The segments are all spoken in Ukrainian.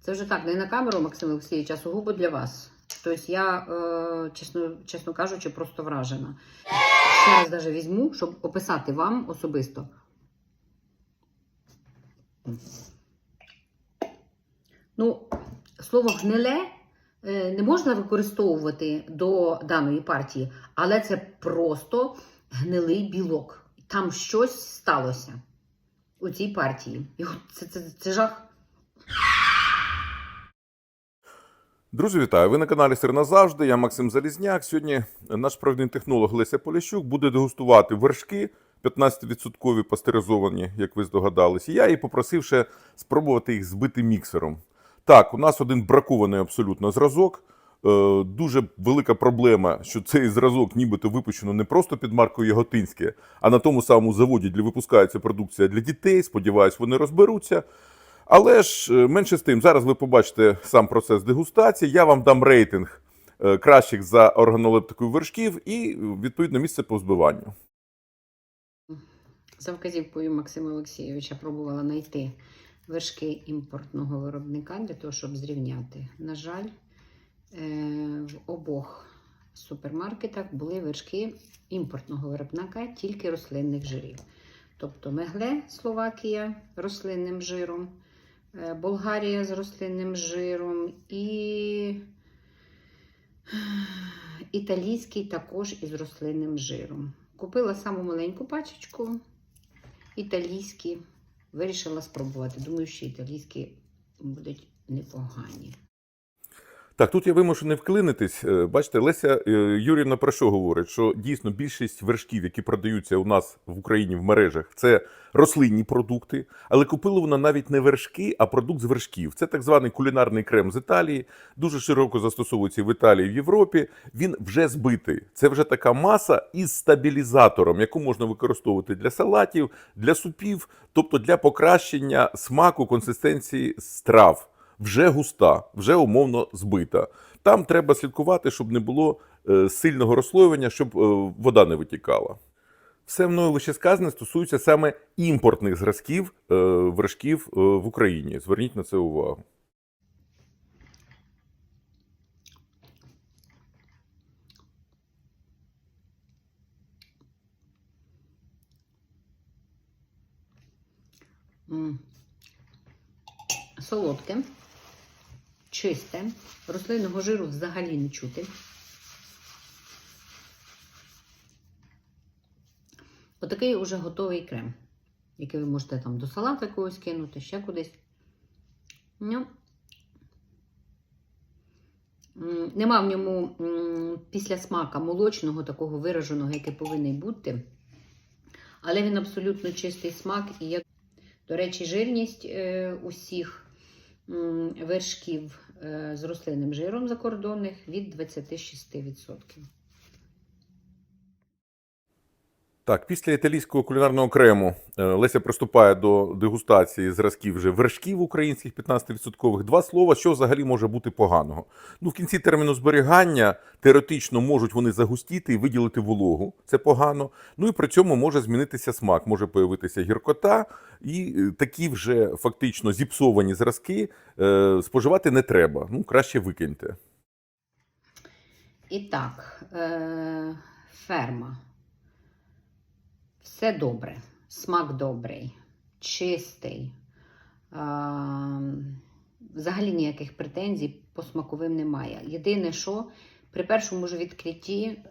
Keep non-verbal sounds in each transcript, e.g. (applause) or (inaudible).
Це вже так, не на камеру, Максим Олексійович, а сугубо для вас. Тобто я, е, чесно, чесно кажучи, просто вражена. Ще раз даже візьму, щоб описати вам особисто. Ну, слово гниле е, не можна використовувати до даної партії, але це просто гнилий білок. Там щось сталося у цій партії. Це, це, це жах. Друзі, вітаю! Ви на каналі Сир назавжди. Я Максим Залізняк. Сьогодні наш провідний технолог Леся Поліщук буде дегустувати вершки 15% пастеризовані, як ви здогадалися. Я її попросив ще спробувати їх збити міксером. Так, у нас один бракований абсолютно зразок. Е, Дуже велика проблема, що цей зразок нібито випущено не просто під маркою Яготинське, а на тому самому заводі, де випускається продукція для дітей. Сподіваюсь, вони розберуться. Але ж е, менше з тим, зараз ви побачите сам процес дегустації. Я вам дам рейтинг е, кращих за органолептикою вершків і відповідно місце по збиванню. За вказівкою Максима Олексійовича пробувала знайти вершки імпортного виробника для того, щоб зрівняти. На жаль, е, в обох супермаркетах були вершки імпортного виробника тільки рослинних жирів. Тобто Мегле Словакія рослинним жиром, Болгарія з рослинним жиром і (sighs) італійський також із рослинним жиром. Купила саму маленьку пачечку італійські. Вирішила спробувати. Думаю, що італійські будуть непогані. Так, тут я вимушений вклинитись. Е, Бачите, Леся е, Юрівна про що говорить? Що дійсно більшість вершків, які продаються у нас в Україні в мережах, це рослинні продукти. Але купила вона навіть не вершки, а продукт з вершків. Це так званий кулінарний крем з Італії. Дуже широко застосовується в Італії в Європі. Він вже збитий. Це вже така маса із стабілізатором, яку можна використовувати для салатів, для супів, тобто для покращення смаку консистенції страв вже густа, вже умовно збита. Там треба слідкувати, щоб не було е, сильного розслоювання, щоб е, вода не витікала. Все мною лише сказане стосується саме імпортних зразків е, вершків в Україні. Зверніть на це увагу. Солодке, чисте, рослинного жиру взагалі не чути. Отакий уже готовий крем, який ви можете там до салата когось кинути, ще кудись. Ну, Нема в ньому після смака молочного, такого вираженого, який повинен бути. Але він абсолютно чистий смак і як до речі, жирність е, усіх вершків з рослинним жиром закордонних від 26%. Так, після італійського кулінарного крему е, Леся приступає до дегустації зразків вже вершків українських 15%. Два слова, що взагалі може бути поганого. Ну, в кінці терміну зберігання теоретично можуть вони загустіти і виділити вологу. Це погано. Ну і при цьому може змінитися смак, може появитися гіркота, і е, такі вже фактично зіпсовані зразки е, споживати не треба. Ну, краще викиньте. І так, е, ферма. Все добре, смак добрий, чистий. Взагалі ніяких претензій по смаковим немає. Єдине, що при першому ж відкритті,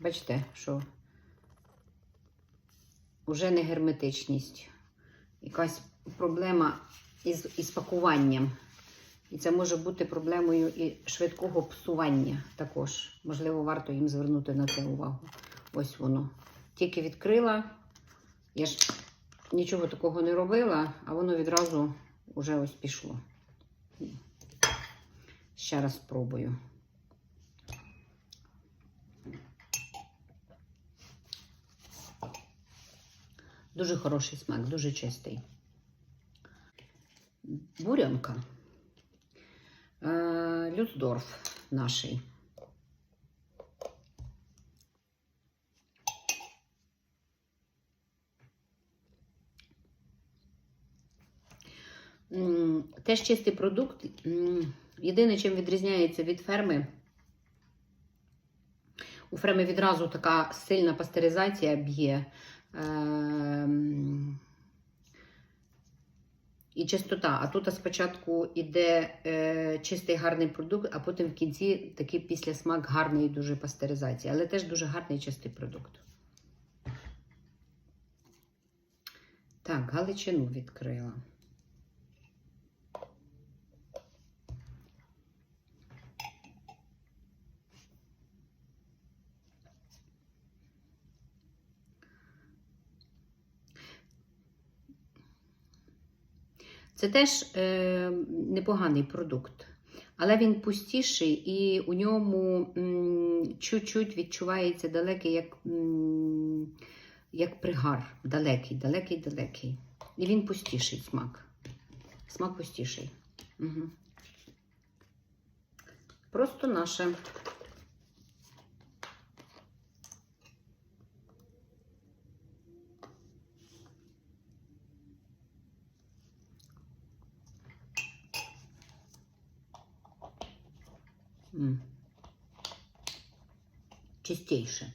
бачите, що вже не герметичність, якась проблема із, із пакуванням. І це може бути проблемою і швидкого псування також. Можливо, варто їм звернути на це увагу. Ось воно. Тільки відкрила. Я ж нічого такого не робила, а воно відразу вже ось пішло. Ще раз спробую. Дуже хороший смак, дуже чистий. Бурянка. Е, Люцдорф наший. М, М, Теж чистий продукт. Єдине, чим відрізняється від ферми, у ферми відразу така сильна пастеризація б'є. Ем, І чистота. А тут спочатку йде е, чистий гарний продукт, а потім в кінці такий післясмак гарної дуже пастеризації. Але теж дуже гарний чистий продукт. Так, Галичину відкрила. Це теж е, непоганий продукт, але він пустіший і у ньому чуть-чуть відчувається далекий, як, м, як пригар. Далекий, далекий, далекий. І він пустіший смак. Смак пустіший. Угу. Просто наше. М. Чистейше.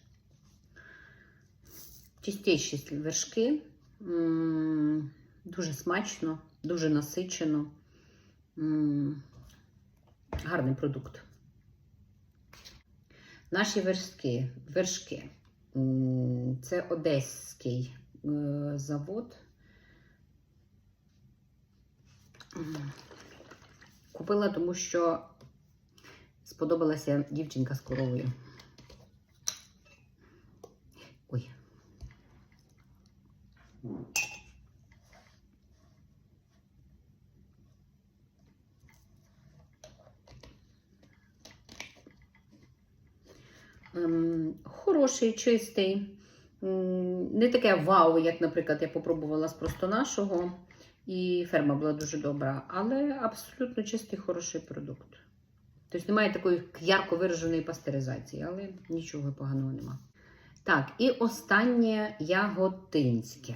Чистейші вершки. Дуже смачно, дуже насичено. Гарний продукт. Наші вершки. вершки. Це одеський е, завод. Купила, тому що сподобалася дівчинка з коровою. Ой. Ем, хороший, чистий. Не таке вау, як, наприклад, я попробувала з просто нашого. І ферма була дуже добра, але абсолютно чистий, хороший продукт. Тобто немає такої ярко вираженої пастеризації, але нічого поганого нема. Так, і останнє яготинське.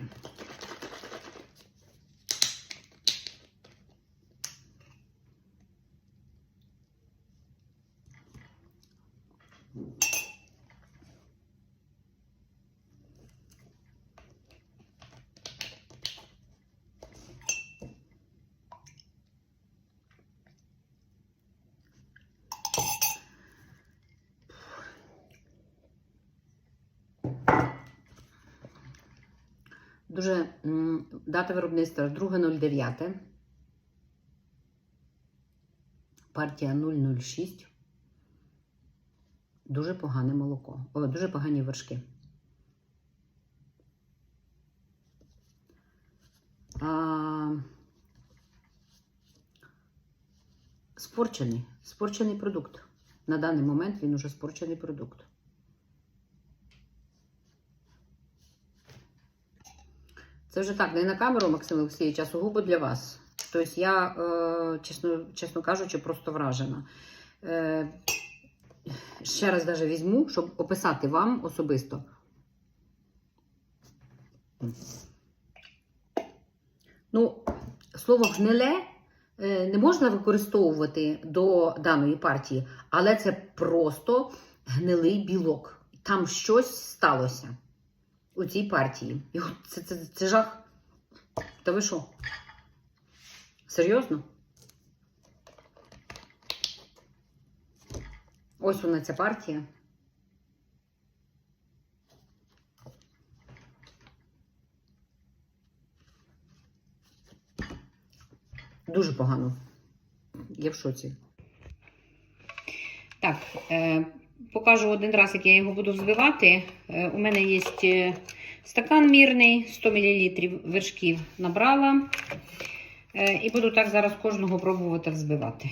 Дуже дата виробництва 2.09. Партія 006. Дуже погане молоко. О, дуже погані вершки. А, спорчений. Спорчений продукт. На даний момент він уже спорчений продукт. Це вже так, не на камеру, Максим Олексійович, а сугубо для вас. Тобто я, е, чесно, чесно кажучи, просто вражена. Е, ще раз даже візьму, щоб описати вам особисто. Ну, слово гниле е, не можна використовувати до даної партії, але це просто гнилий білок. Там щось сталося у цій партії. Це, це, це жах. Та ви що? Серйозно? Ось вона ця партія. Дуже погано. Я в шоці. Так, е, покажу один раз, як я його буду взбивати. Е, у мене є е, стакан мірний, 100 мл вершків набрала. І буду так зараз кожного пробувати взбивати.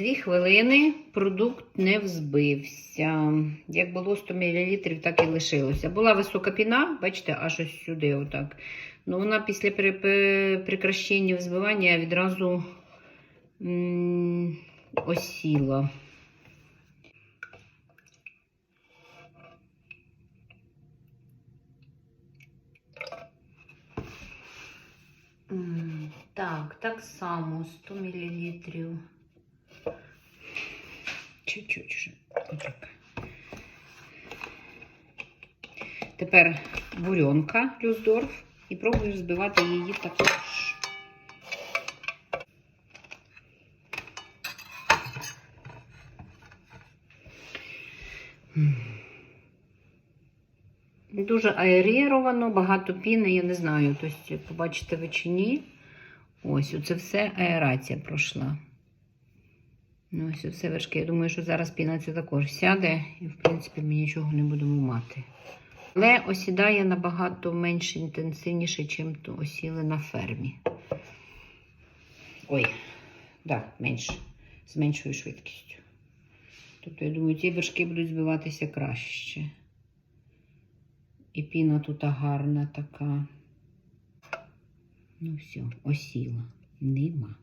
Дві хвилини продукт не взбився. Як було 100 мл, так і лишилося. Була висока піна, бачите, аж ось сюди. отак. Ну, Вона після прикращення взбивання відразу осіла. Так, так само 100 мл. Тепер бурьонка Люсдорф і пробую збивати її також. Дуже аеріровано, багато піни, я не знаю. Тобто, побачите ви чи ні. Ось, оце все аерація пройшла. Ну, ось все вершки. Я думаю, що зараз піна це також сяде, і, в принципі, ми нічого не будемо мати. Але осідає набагато менш інтенсивніше, ніж осіли на фермі. Ой, да, менше. З меншою швидкістю. Тобто, я думаю, ці вершки будуть збиватися краще. І піна тут гарна така. Ну все, осіла. Нема.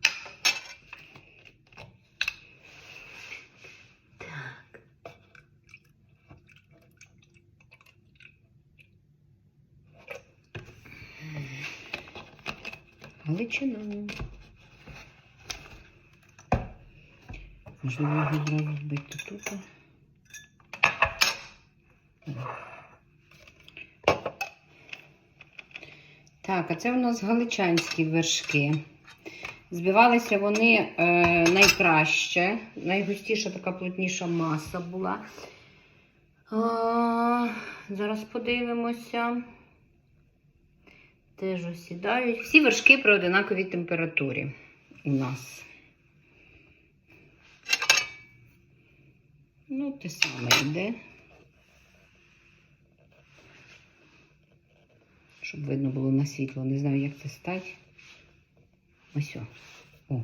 Галичина. Можливо, його зразу збити тут. Так, а це у нас галичанські вершки. Збивалися вони е, найкраще. Найгустіша така плотніша маса була. А, зараз подивимося. Теж осідають. Всі вершки при одинаковій температурі у нас. Ну, те саме йде. Щоб видно було на світло. Не знаю, як це стати. Ось. о.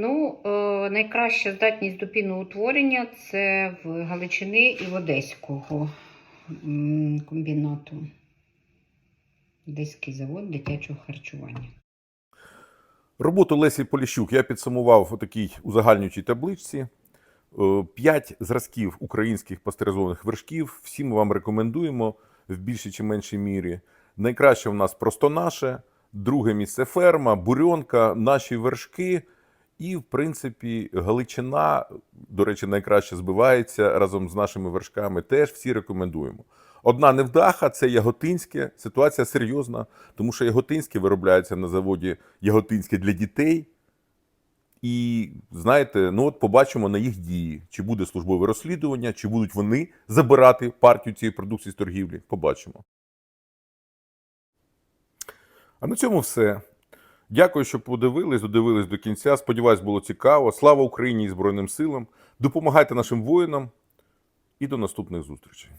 Ну, е, найкраща здатність до піноутворення це в Галичини і в Одеського комбінату. Одеський завод дитячого харчування. Роботу Лесі Поліщук я підсумував у такій узагальнюючій табличці. Е, П'ять зразків українських пастеризованих вершків. Всі ми вам рекомендуємо в більшій чи меншій мірі. Найкраще в нас просто наше, друге місце ферма, бурьонка, наші вершки. І, в принципі, Галичина, до речі, найкраще збивається разом з нашими вершками. Теж всі рекомендуємо. Одна невдаха це яготинське. Ситуація серйозна, тому що яготинське виробляється на заводі яготинське для дітей. І знаєте, ну от побачимо на їх дії, чи буде службове розслідування, чи будуть вони забирати партію цієї продукції з торгівлі. Побачимо. А на цьому все. Дякую, що подивились, додивились до кінця. Сподіваюсь, було цікаво. Слава Україні і Збройним силам. Допомагайте нашим воїнам і до наступних зустрічей.